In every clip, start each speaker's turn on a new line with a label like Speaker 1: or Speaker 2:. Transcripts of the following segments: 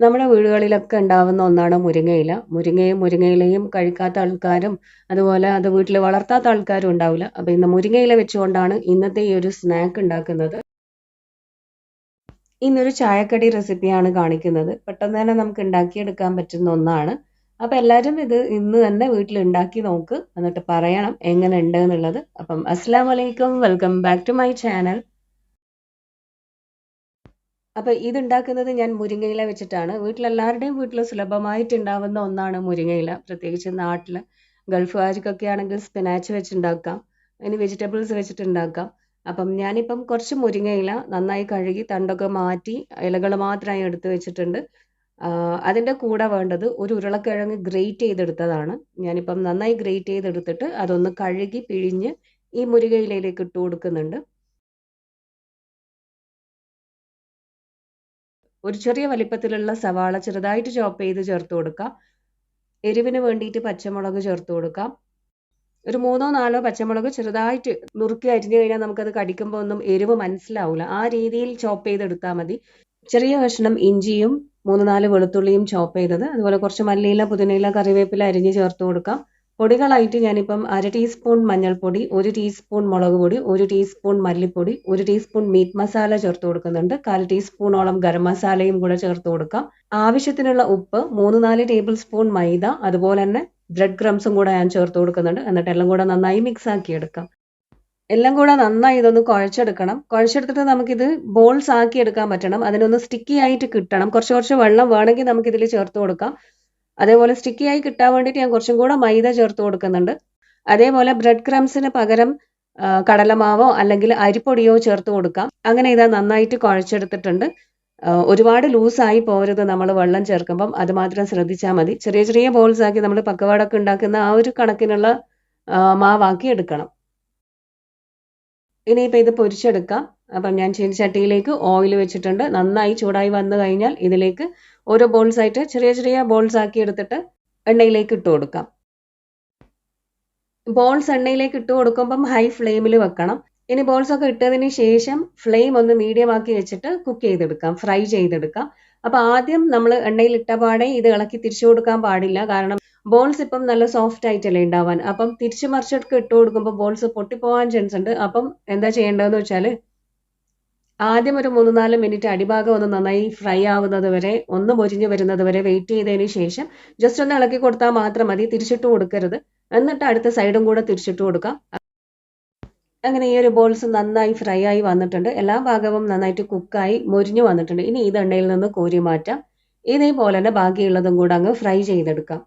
Speaker 1: നമ്മുടെ വീടുകളിലൊക്കെ ഉണ്ടാവുന്ന ഒന്നാണ് മുരിങ്ങയില. മുരിങ്ങയും മുരിങ്ങയിലയും കഴിക്കാത്ത ആൾക്കാരും അതുപോലെ അത് വീട്ടിൽ വളർത്താത്ത ആൾക്കാരും ഉണ്ടാവില്ല. അപ്പോൾ ഇന്ന് മുരിങ്ങയില വെച്ചുകൊണ്ടാണ് ഇന്നത്തെ ഈ ഒരു സ്നാക്ക് ഉണ്ടാക്കുന്നത്. ഇന്നൊരു ചായക്കടി റെസിപ്പിയാണ് കാണിക്കുന്നത്. പെട്ടെന്ന് തന്നെ നമുക്ക് ഉണ്ടാക്കിയെടുക്കാൻ പറ്റുന്ന ഒന്നാണ്. അപ്പോൾ എല്ലാരും ഇത് ഇന്ന് തന്നെ വീട്ടിൽ ഉണ്ടാക്കി നോക്ക്. എന്നിട്ട് പറയണം എങ്ങനെ ഉണ്ട് എന്നുള്ളത്. അപ്പം അസ്സാം വലൈക്കും welcome back to my channel. അപ്പോൾ ഇതുണ്ടാക്കുന്നത് ഞാൻ മുരിങ്ങയില വെച്ചിട്ടാണ്. വീട്ടിലെല്ലാവരുടെയും വീട്ടിൽ സുലഭമായിട്ട് ഉണ്ടാവുന്ന ഒന്നാണ് മുരിങ്ങയില. പ്രത്യേകിച്ച് നാട്ടിൽ ഗൾഫുകാർക്കൊക്കെ ആണെങ്കിൽ സ്പിനാച്ച് വെച്ചുണ്ടാക്കാം. ഇനി വെജിറ്റബിൾസ് വെച്ചിട്ടുണ്ടാക്കാം. അപ്പം ഞാനിപ്പം കുറച്ച് മുരിങ്ങയില നന്നായി കഴുകി തണ്ടൊക്കെ മാറ്റി ഇലകൾ മാത്രമായി എടുത്ത് വെച്ചിട്ടുണ്ട്. അതിന്റെ കൂടെ വേണ്ടത് ഒരു ഉരുളക്കിഴങ്ങ് ഗ്രേറ്റ് ചെയ്തെടുത്തതാണ്. ഞാനിപ്പം നന്നായി ഗ്രേറ്റ് ചെയ്തെടുത്തിട്ട് അതൊന്ന് കഴുകി പിഴിഞ്ഞ് ഈ മുരിങ്ങയിലയിലേക്ക് ഇട്ട് കൊടുക്കുന്നുണ്ട്. ഒരു ചെറിയ വലിപ്പത്തിലുള്ള സവാള ചെറുതായിട്ട് ചോപ്പ് ചെയ്ത് ചേർത്ത് കൊടുക്കാം. എരിവിന് വേണ്ടിയിട്ട് പച്ചമുളക് ചേർത്ത് കൊടുക്കാം. ഒരു മൂന്നോ നാലോ പച്ചമുളക് ചെറുതായിട്ട് നുറുക്കി അരിഞ്ഞു കഴിഞ്ഞാൽ നമുക്കത് കടിക്കുമ്പോൾ ഒന്നും എരിവ് മനസ്സിലാവില്ല ആ രീതിയിൽ ചോപ്പ് ചെയ്തെടുത്താൽ മതി. ചെറിയ കഷ്ണം ഇഞ്ചിയും മൂന്ന് നാല് വെളുത്തുള്ളിയും ചോപ്പ് ചെയ്തത്. അതുപോലെ കുറച്ച് മല്ലിയില പുതിനയില കറിവേപ്പില അരിഞ്ഞ് ചേർത്ത് കൊടുക്കാം. പൊടികളായിട്ട് ഞാനിപ്പം അര ടീസ്പൂൺ മഞ്ഞൾപ്പൊടി ഒരു ടീസ്പൂൺ മുളക് പൊടി ഒരു ടീസ്പൂൺ മല്ലിപ്പൊടി ഒരു ടീസ്പൂൺ മീറ്റ് മസാല ചേർത്ത് കൊടുക്കുന്നുണ്ട്. കാൽ ടീസ്പൂണോളം ഗരം മസാലയും കൂടെ ചേർത്ത് കൊടുക്കാം. ആവശ്യത്തിനുള്ള ഉപ്പ് മൂന്ന് നാല് ടേബിൾ സ്പൂൺ മൈദ അതുപോലെ തന്നെ ബ്രെഡ് ക്രംസും കൂടെ ഞാൻ ചേർത്ത് കൊടുക്കുന്നുണ്ട്. എന്നിട്ട് എല്ലാം കൂടെ നന്നായി മിക്സ് ആക്കി എടുക്കാം. എല്ലാം കൂടെ നന്നായി ഇതൊന്ന് കുഴച്ചെടുക്കണം. കുഴച്ചെടുത്തിട്ട് നമുക്കിത് ബോൾസ് ആക്കി എടുക്കാൻ പറ്റണം. അതിനൊന്ന് സ്റ്റിക്കി ആയിട്ട് കിട്ടണം. കുറച്ച് കുറച്ച് വെള്ളം വേണമെങ്കിൽ നമുക്കിതിൽ ചേർത്ത് കൊടുക്കാം. അതേപോലെ സ്റ്റിക്കി ആയി കിട്ടാൻ വേണ്ടിയിട്ട് ഞാൻ കുറച്ചും കൂടെ മൈദ ചേർത്ത് കൊടുക്കുന്നുണ്ട്. അതേപോലെ ബ്രെഡ് ക്രംസിന് പകരം കടലമാവോ അല്ലെങ്കിൽ അരിപ്പൊടിയോ ചേർത്ത് കൊടുക്കാം. അങ്ങനെ ഇതാ നന്നായിട്ട് കുഴച്ചെടുത്തിട്ടുണ്ട്. ഒരുപാട് ലൂസായി പോരുത് നമ്മൾ വെള്ളം ചേർക്കുമ്പം. അത് മാത്രം ശ്രദ്ധിച്ചാൽ മതി. ചെറിയ ചെറിയ ബോൾസ് ആക്കി നമ്മൾ പക്കവാടൊക്കെ ഉണ്ടാക്കുന്ന ആ ഒരു കണക്കിനുള്ള മാവാക്കി എടുക്കണം. ഇനിയിപ്പോൾ ഇത് പൊരിച്ചെടുക്കാം. അപ്പം ഞാൻ ചട്ടിയിലേക്ക് ഓയിൽ വെച്ചിട്ടുണ്ട്. നന്നായി ചൂടായി വന്നു കഴിഞ്ഞാൽ ഇതിലേക്ക് ഓരോ ബോൾസ് ആയിട്ട് ചെറിയ ചെറിയ ബോൾസ് ആക്കി എടുത്തിട്ട് എണ്ണയിലേക്ക് ഇട്ട് കൊടുക്കാം. ബോൾസ് എണ്ണയിലേക്ക് ഇട്ട് കൊടുക്കുമ്പം ഹൈ ഫ്ലെയിമിൽ വെക്കണം. ഇനി ബോൾസ് ഒക്കെ ഇട്ടതിന് ശേഷം ഫ്ലെയിം ഒന്ന് മീഡിയം ആക്കി വെച്ചിട്ട് കുക്ക് ചെയ്തെടുക്കാം ഫ്രൈ ചെയ്തെടുക്കാം. അപ്പോൾ ആദ്യം നമ്മൾ എണ്ണയിൽ ഇട്ട പാടെ ഇത് ഇളക്കി തിരിച്ചു കൊടുക്കാൻ പാടില്ല. കാരണം ബോൾസ് ഇപ്പം നല്ല സോഫ്റ്റ് ആയിട്ടല്ലേ ഉണ്ടാവാൻ അപ്പം തിരിച്ചു മറിച്ചിടക്ക് ഇട്ട് കൊടുക്കുമ്പോൾ ബോൾസ് പൊട്ടിപ്പോവാൻ ചാൻസ് ഉണ്ട്. അപ്പം എന്താ ചെയ്യേണ്ടതെന്ന് വെച്ചാൽ ആദ്യം ഒരു മൂന്ന് നാല് മിനിറ്റ് അടിഭാഗം ഒന്ന് നന്നായി ഫ്രൈ ആവുന്നത് വരെ ഒന്ന് പൊരിഞ്ഞ് വരുന്നത് വരെ വെയിറ്റ് ചെയ്തതിന് ശേഷം ജസ്റ്റ് ഒന്ന് ഇളക്കി കൊടുത്താൽ മാത്രം മതി. തിരിച്ചിട്ട് കൊടുക്കരുത്. എന്നിട്ട് അടുത്ത സൈഡും കൂടെ തിരിച്ചിട്ട് കൊടുക്കാം. അങ്ങനെ ഈ ഒരു ബോൾസ് നന്നായി ഫ്രൈ ആയി വന്നിട്ടുണ്ട്. എല്ലാ ഭാഗവും നന്നായിട്ട് കുക്കായി മൊരിഞ്ഞു വന്നിട്ടുണ്ട്. ഇനി ഇത് എണ്ണയിൽ നിന്ന് കോരി മാറ്റാം. ഇതേപോലെ തന്നെ ബാക്കിയുള്ളതും കൂടെ അങ്ങ് ഫ്രൈ ചെയ്തെടുക്കാം.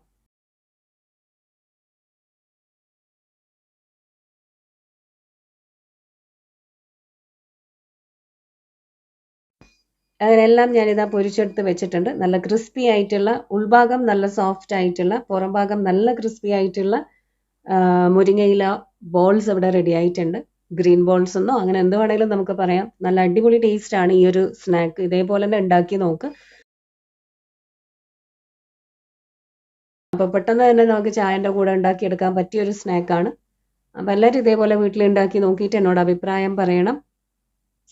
Speaker 1: അങ്ങനെല്ലാം ഞാനിതാ പൊരിച്ചെടുത്ത് വെച്ചിട്ടുണ്ട്. നല്ല ക്രിസ്പി ആയിട്ടുള്ള ഉൾഭാഗം നല്ല സോഫ്റ്റ് ആയിട്ടുള്ള പുറം ഭാഗം നല്ല ക്രിസ്പി ആയിട്ടുള്ള മുരിങ്ങയില ബോൾസ് ഇവിടെ റെഡി ആയിട്ടുണ്ട്. ഗ്രീൻ ബോൾസ് എന്നോ അങ്ങനെ എന്ത് വേണമെങ്കിലും നമുക്ക് പറയാം. നല്ല അടിപൊളി ടേസ്റ്റ് ആണ് ഈ ഒരു സ്നാക്ക് ഇതേപോലെ തന്നെ ഉണ്ടാക്കി നോക്ക്. അപ്പോൾ പെട്ടെന്ന് തന്നെ നമുക്ക് ചായന്റെ കൂടെ ഉണ്ടാക്കിയെടുക്കാൻ പറ്റിയ ഒരു സ്നാക്കാണ് അപ്പോൾ എല്ലാവരും ഇതേപോലെ വീട്ടിൽ ഉണ്ടാക്കി നോക്കിയിട്ട് എന്നോട് അഭിപ്രായം പറയണം.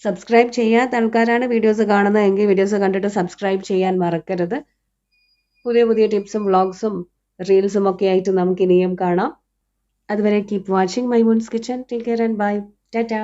Speaker 1: സബ്സ്ക്രൈബ് ചെയ്യാത്ത ആൾക്കാരാണ് വീഡിയോസ് കാണുന്നത് എങ്കിൽ വീഡിയോസ് കണ്ടിട്ട് സബ്സ്ക്രൈബ് ചെയ്യാൻ മറക്കരുത്. പുതിയ പുതിയ ടിപ്സും വ്ളോഗ്സും റീൽസും ഒക്കെ ആയിട്ട് നമുക്ക് ഇനിയും കാണാം. അതുവരെ keep watching my moon's kitchen take care and bye Tata